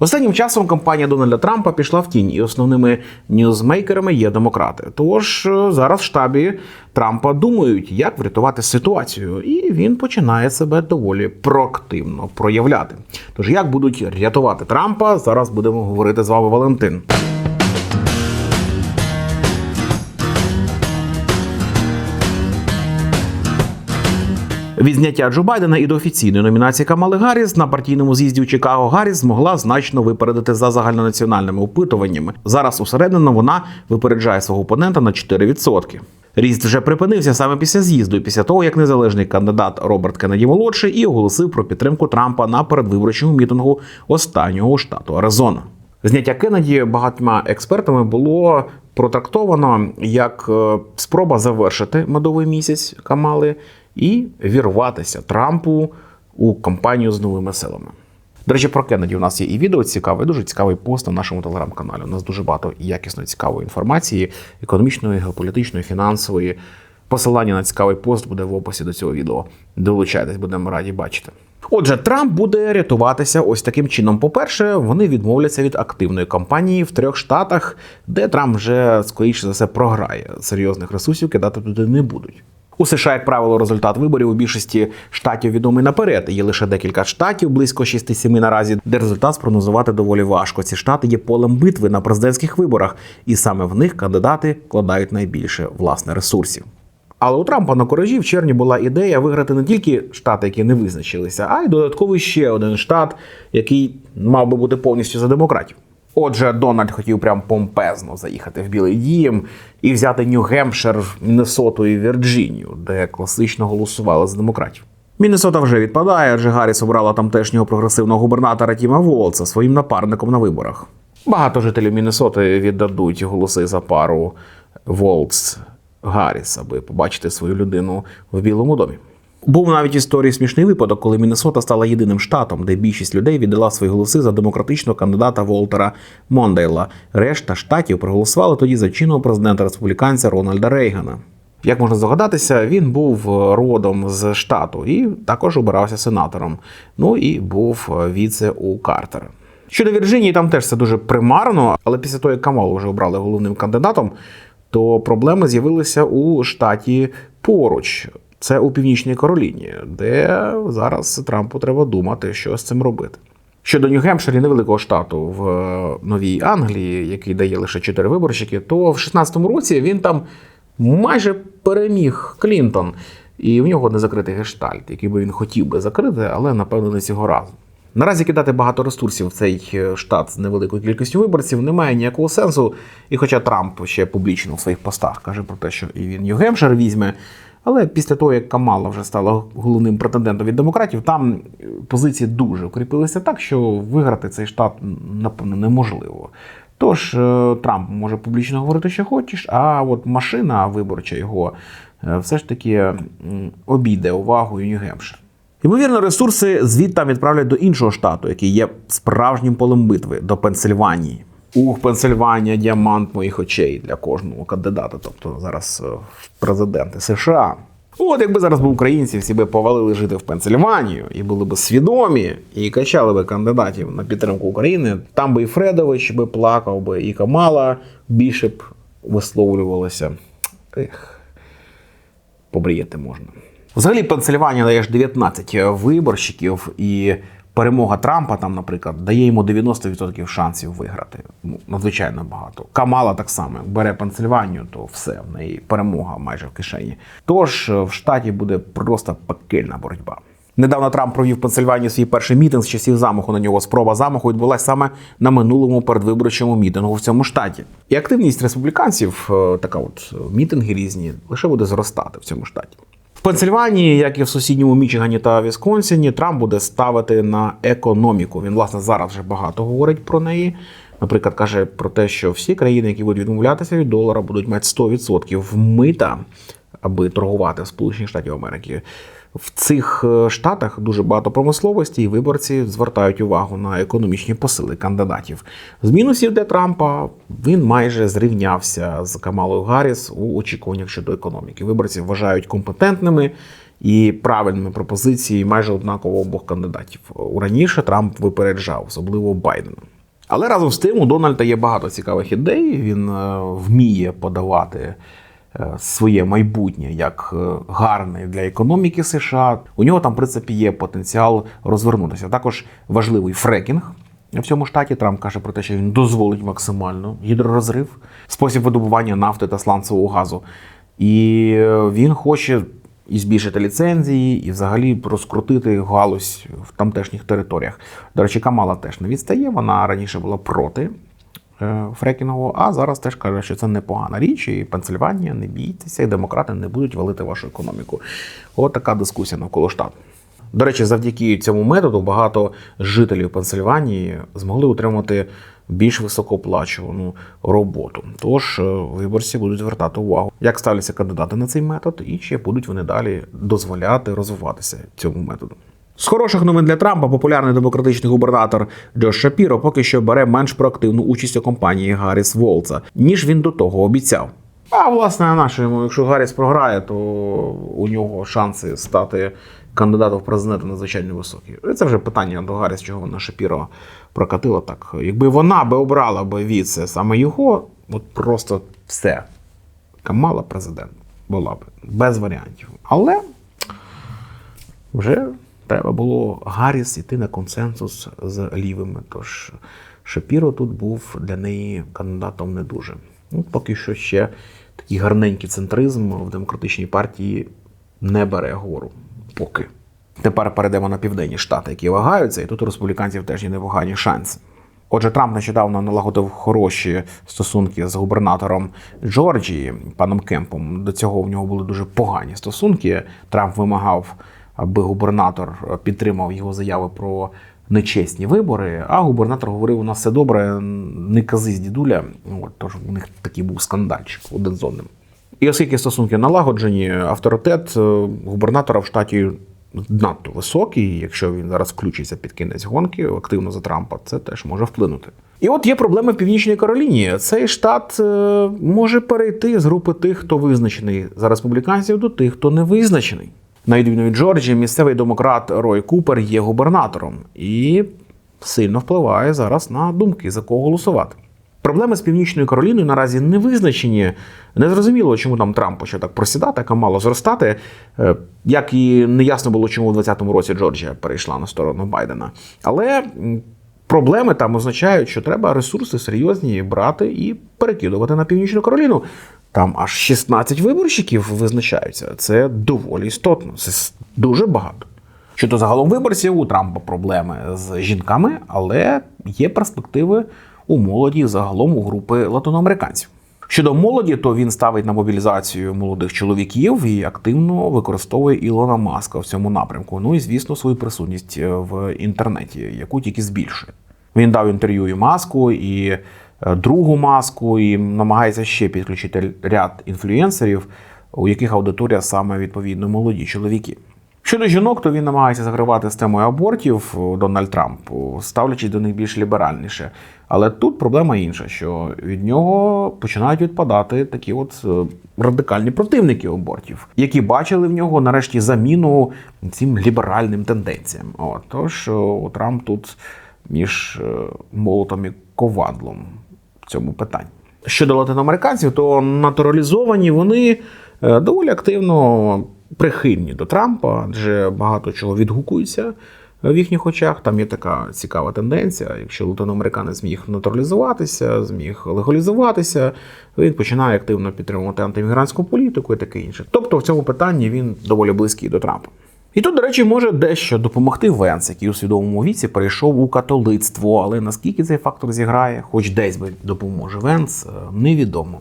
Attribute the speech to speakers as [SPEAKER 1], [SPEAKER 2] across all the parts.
[SPEAKER 1] Останнім часом кампанія Дональда Трампа пішла в тінь, і основними ньюзмейкерами є демократи. Тож е, зараз в штабі Трампа думають, як врятувати ситуацію, і він починає себе доволі проактивно проявляти. Тож як будуть рятувати Трампа, зараз будемо говорити з вами Валентин. Від зняття Джо Байдена і до офіційної номінації Камали Гарріс на партійному з'їзді у Чикаго Гарріс змогла значно випередити за загальнонаціональними опитуваннями. Зараз усередину вона випереджає свого опонента на 4%. Ріст вже припинився саме після з'їзду, після того як незалежний кандидат Роберт Кеннеді молодший і оголосив про підтримку Трампа на передвиборчому мітингу останнього штату Аризона. Зняття Кеннеді багатьма експертами було протрактовано як е, спроба завершити медовий місяць Камали і вірватися Трампу у кампанію з новими силами. До речі, про Кеннеді у нас є і відео цікаве, дуже цікавий пост на нашому телеграм-каналі. У нас дуже багато якісної цікавої інформації, економічної, геополітичної, фінансової. Посилання на цікавий пост буде в описі до цього відео. Долучайтесь, будемо раді бачити. Отже, Трамп буде рятуватися ось таким чином. По-перше, вони відмовляться від активної кампанії в трьох штатах, де Трамп вже скоріше за все програє. Серйозних ресурсів кидати туди не будуть. У США, як правило, результат виборів у більшості штатів відомий наперед. Є лише декілька штатів, близько 6-7 наразі, де результат спрогнозувати доволі важко. Ці штати є полем битви на президентських виборах, і саме в них кандидати вкладають найбільше власне ресурсів. Але у Трампа на коражі в червні була ідея виграти не тільки штати, які не визначилися, а й додатковий ще один штат, який мав би бути повністю за демократів. Отже, Дональд хотів прям помпезно заїхати в Білий Дім і взяти Нью-Гемпшир, Міннесоту і Вірджинію, де класично голосували за демократів. Міннесота вже відпадає, адже Гарріс обрала тамтешнього прогресивного губернатора Тіма Волца своїм напарником на виборах. Багато жителів Міннесоти віддадуть голоси за пару Волц Гарріс, аби побачити свою людину в Білому домі. Був навіть історії смішний випадок, коли Міннесота стала єдиним штатом, де більшість людей віддала свої голоси за демократичного кандидата Волтера Мондейла. Решта штатів проголосували тоді за чинного президента республіканця Рональда Рейгана. Як можна здогадатися, він був родом з штату і також обирався сенатором. Ну і був віце у Картера. Щодо Вірджинії, там теж все дуже примарно, але після того, як Камалу вже обрали головним кандидатом, то проблеми з'явилися у штаті поруч. Це у Північній Кароліні, де зараз Трампу треба думати, що з цим робити. Щодо Нью-Гемпширі, невеликого штату в Новій Англії, який дає лише 4 виборщики, то в 16-му році він там майже переміг Клінтон, і в нього не закритий гештальт, який би він хотів би закрити, але напевно не цього разу. Наразі кидати багато ресурсів в цей штат з невеликою кількістю виборців немає ніякого сенсу. І хоча Трамп ще публічно в своїх постах каже про те, що і він Нью-Гемпшир візьме. Але після того, як Камала вже стала головним претендентом від демократів, там позиції дуже укріпилися так, що виграти цей штат напевно неможливо. Тож Трамп може публічно говорити, що хочеш, а от машина виборча його все ж таки обійде увагою Нью-Гемпшир. Ймовірно, ресурси звідти відправлять до іншого штату, який є справжнім полем битви до Пенсильванії. Ух, Пенсильванія, діамант моїх очей для кожного кандидата, тобто зараз в президенти США. От якби зараз були українці, всі би повалили жити в Пенсильванію і були б свідомі і качали би кандидатів на підтримку України. Там би і Фредович би плакав би, і Камала більше б висловлювалося. Ех, побріяти можна. Взагалі, Пенсильванія дає ж 19 виборщиків, і перемога Трампа там, наприклад, дає йому 90% шансів виграти. Ну, надзвичайно багато. Камала так само бере Пенсильванію, то все в неї перемога майже в кишені. Тож в штаті буде просто пекельна боротьба. Недавно Трамп провів в Пенсильванії свій перший мітинг з часів замаху на нього. Спроба замаху відбулася саме на минулому передвиборчому мітингу в цьому штаті. І активність республіканців, така от мітинги різні, лише буде зростати в цьому штаті. В Пенсильванії, як і в сусідньому Мічигані та Вісконсіні, Трамп буде ставити на економіку. Він, власне, зараз вже багато говорить про неї. Наприклад, каже про те, що всі країни, які будуть відмовлятися від долара, будуть мати 100% мита, аби торгувати в Сполучених Штатів Америки. В цих штатах дуже багато промисловості, і виборці звертають увагу на економічні посили кандидатів. З мінусів для Трампа він майже зрівнявся з Камалою Гарріс у очікуваннях щодо економіки. Виборці вважають компетентними і правильними пропозиції майже однаково обох кандидатів. Раніше Трамп випереджав, особливо Байдена. Але разом з тим у Дональда є багато цікавих ідей. Він е, вміє подавати е, своє майбутнє як е, гарне для економіки США. У нього там, в принципі, є потенціал розвернутися. Також важливий фрекінг. В цьому штаті Трамп каже про те, що він дозволить максимально гідророзрив, спосіб видобування нафти та сланцевого газу. І е, він хоче і збільшити ліцензії, і взагалі розкрутити галузь в тамтешніх територіях. До речі, Камала теж не відстає. Вона раніше була проти е, фрекінгового, а зараз теж каже, що це непогана річ, і Пенсильванія, не бійтеся, і демократи не будуть валити вашу економіку. От така дискусія навколо штату. До речі, завдяки цьому методу багато жителів Пенсильванії змогли отримати більш високооплачувану роботу. Тож е, виборці будуть звертати увагу, як ставляться кандидати на цей метод, і чи будуть вони далі дозволяти розвиватися цьому методу. З хороших новин для Трампа популярний демократичний губернатор Джош Шапіро поки що бере менш проактивну участь у кампанії Гарріс Волца, ніж він до того обіцяв. А власне, на нашому, якщо Гарріс програє, то у нього шанси стати кандидатом в президенти надзвичайно високі. Це вже питання до Гарріс, чого вона Шапіро прокатила так. Якби вона би обрала би віце саме його, от просто все. Камала президент була б без варіантів. Але вже треба було Гарріс йти на консенсус з лівими. Тож Шапіро тут був для неї кандидатом не дуже. Ну, поки що ще такий гарненький центризм в демократичній партії не бере гору. Поки. Тепер перейдемо на південні штати, які вагаються, і тут у республіканців теж є непогані шанси. Отже, Трамп нещодавно налагодив хороші стосунки з губернатором Джорджії, паном Кемпом. До цього в нього були дуже погані стосунки. Трамп вимагав, аби губернатор підтримав його заяви про нечесні вибори. А губернатор говорив: у нас все добре, не кази з дідуля. От, тож у них такий був скандальчик один з одним. І оскільки стосунки налагоджені, авторитет е, губернатора в штаті надто високий. Якщо він зараз включиться під кінець гонки активно за Трампа, це теж може вплинути. І от є проблеми в Північній Кароліні. Цей штат е, може перейти з групи тих, хто визначений за республіканців, до тих, хто не визначений. На відміну від Джорджії, місцевий демократ Рой Купер є губернатором і сильно впливає зараз на думки, за кого голосувати. Проблеми з Північною Кароліною наразі не визначені. Незрозуміло, чому там Трамп почав так просідати, а мало зростати. Е, Як і не ясно було, чому у 2020 році Джорджія перейшла на сторону Байдена. Але проблеми там означають, що треба ресурси серйозні брати і перекидувати на Північну Кароліну. Там аж 16 виборщиків визначаються. Це доволі істотно. Це дуже багато. Щодо загалом виборців, у Трампа проблеми з жінками, але є перспективи у молоді загалом у групи латиноамериканців. Щодо молоді, то він ставить на мобілізацію молодих чоловіків і активно використовує Ілона Маска в цьому напрямку. Ну і звісно, свою присутність в інтернеті, яку тільки збільшує. Він дав інтерв'ю і маску, і е, другу маску, і намагається ще підключити ряд інфлюенсерів, у яких аудиторія саме відповідно молоді чоловіки. Щодо жінок, то він намагається закривати з темою абортів о, Дональд Трамп, ставлячись до них більш ліберальніше. Але тут проблема інша, що від нього починають відпадати такі от е, радикальні противники абортів, які бачили в нього нарешті заміну цим ліберальним тенденціям. От, тож Трамп тут між е, молотом і ковадлом цьому питанні. Щодо латиноамериканців, то натуралізовані вони е, доволі активно прихильні до Трампа, адже багато чого відгукується в їхніх очах. Там є така цікава тенденція. Якщо латиноамериканець зміг натуралізуватися, зміг легалізуватися, він починає активно підтримувати антимігрантську політику і таке інше. Тобто в цьому питанні він доволі близький до Трампа. І тут, до речі, може дещо допомогти Венс, який у свідомому віці перейшов у католицтво. Але наскільки цей фактор зіграє, хоч десь би допоможе Венс, е, невідомо.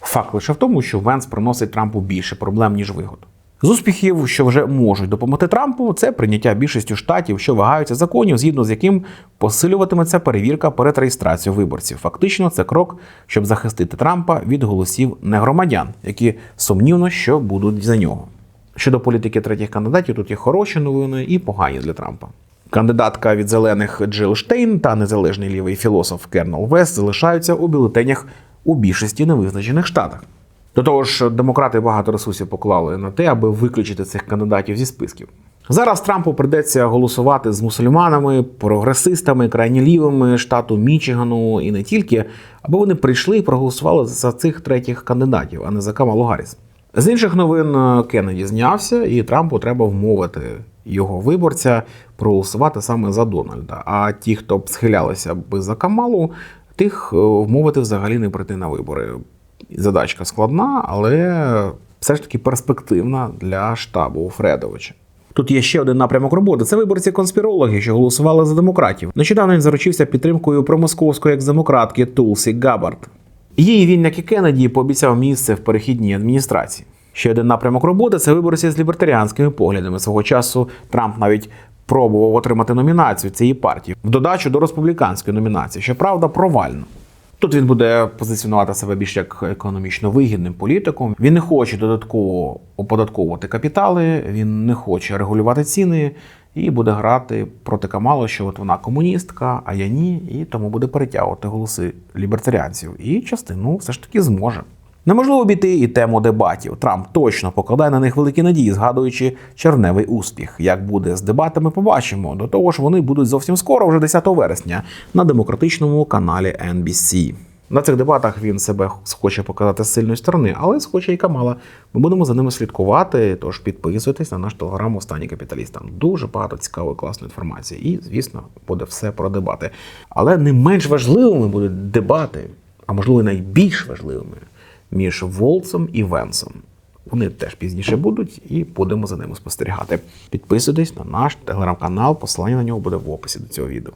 [SPEAKER 1] Факт лише в тому, що Венс приносить Трампу більше проблем, ніж вигод. З успіхів, що вже можуть допомогти Трампу, це прийняття більшістю штатів, що вагаються законів, згідно з яким посилюватиметься перевірка перед реєстрацією виборців. Фактично, це крок, щоб захистити Трампа від голосів негромадян, які сумнівно, що будуть за нього. Щодо політики третіх кандидатів, тут є хороші новини і погані для Трампа. Кандидатка від зелених Джил Штейн та незалежний лівий філософ Кернел Вест залишаються у бюлетенях у більшості невизначених штатах. До того ж, демократи багато ресурсів поклали на те, аби виключити цих кандидатів зі списків. Зараз Трампу придеться голосувати з мусульманами, прогресистами, крайні лівими штату Мічигану і не тільки, аби вони прийшли і проголосували за цих третіх кандидатів, а не за Камалу Гарріс. З інших новин е, Кеннеді знявся, і Трампу треба вмовити його виборця проголосувати саме за Дональда. А ті, хто б схилялися би за Камалу, тих е, вмовити взагалі не прийти на вибори. Задачка складна, але все ж таки перспективна для штабу Фредовича. Тут є ще один напрямок роботи. Це виборці конспірологи, що голосували за демократів. Нещодавно він заручився підтримкою промосковської екс-демократки Тулсі Габард. Він, як і Кеннеді, пообіцяв місце в перехідній адміністрації. Ще один напрямок роботи це виборці з лібертаріанськими поглядами. Свого часу Трамп навіть пробував отримати номінацію цієї партії в додачу до республіканської номінації, щоправда, провально. Тут він буде позиціонувати себе більш як економічно вигідним політиком. Він не хоче додатково оподатковувати капітали, він не хоче регулювати ціни і буде грати проти Камало, що от вона комуністка, а я ні, і тому буде перетягувати голоси лібертаріанців. І частину все ж таки зможе. Неможливо обійти і тему дебатів. Трамп точно покладає на них великі надії, згадуючи червневий успіх. Як буде з дебатами, побачимо. До того ж, вони будуть зовсім скоро, вже 10 вересня, на демократичному каналі NBC. На цих дебатах він себе хоче показати з сильної сторони, але схоче і Камала. Ми будемо за ними слідкувати. Тож підписуйтесь на наш телеграм Останній капіталіст. Там дуже багато цікавої класної інформації. І, звісно, буде все про дебати. Але не менш важливими будуть дебати, а можливо найбільш важливими між Волцем і Венсом. Вони теж пізніше будуть, і будемо за ними спостерігати. Підписуйтесь на наш телеграм-канал, посилання на нього буде в описі до цього відео.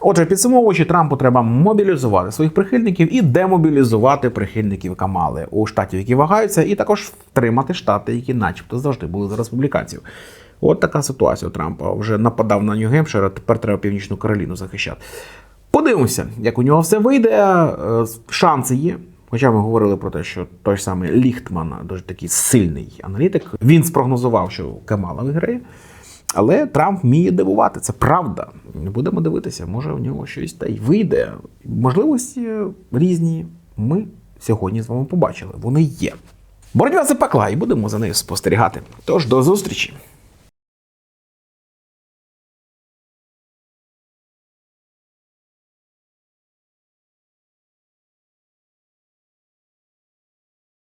[SPEAKER 1] Отже, підсумовуючи, Трампу треба мобілізувати своїх прихильників і демобілізувати прихильників Камали у штатів, які вагаються, і також втримати штати, які, начебто, завжди були за республіканців. От така ситуація у Трампа. Вже нападав на Нью-Гемпшир, а тепер треба Північну Кароліну захищати. Подивимося, як у нього все вийде. Е, Шанси є. Хоча ми говорили про те, що той ж самий Ліхтман, дуже такий сильний аналітик, він спрогнозував, що Камала виграє. Але Трамп вміє дивувати, це правда. Будемо дивитися, може у нього щось та й вийде. Можливості різні ми сьогодні з вами побачили. Вони є. Боротьба запекла і будемо за нею спостерігати. Тож до зустрічі!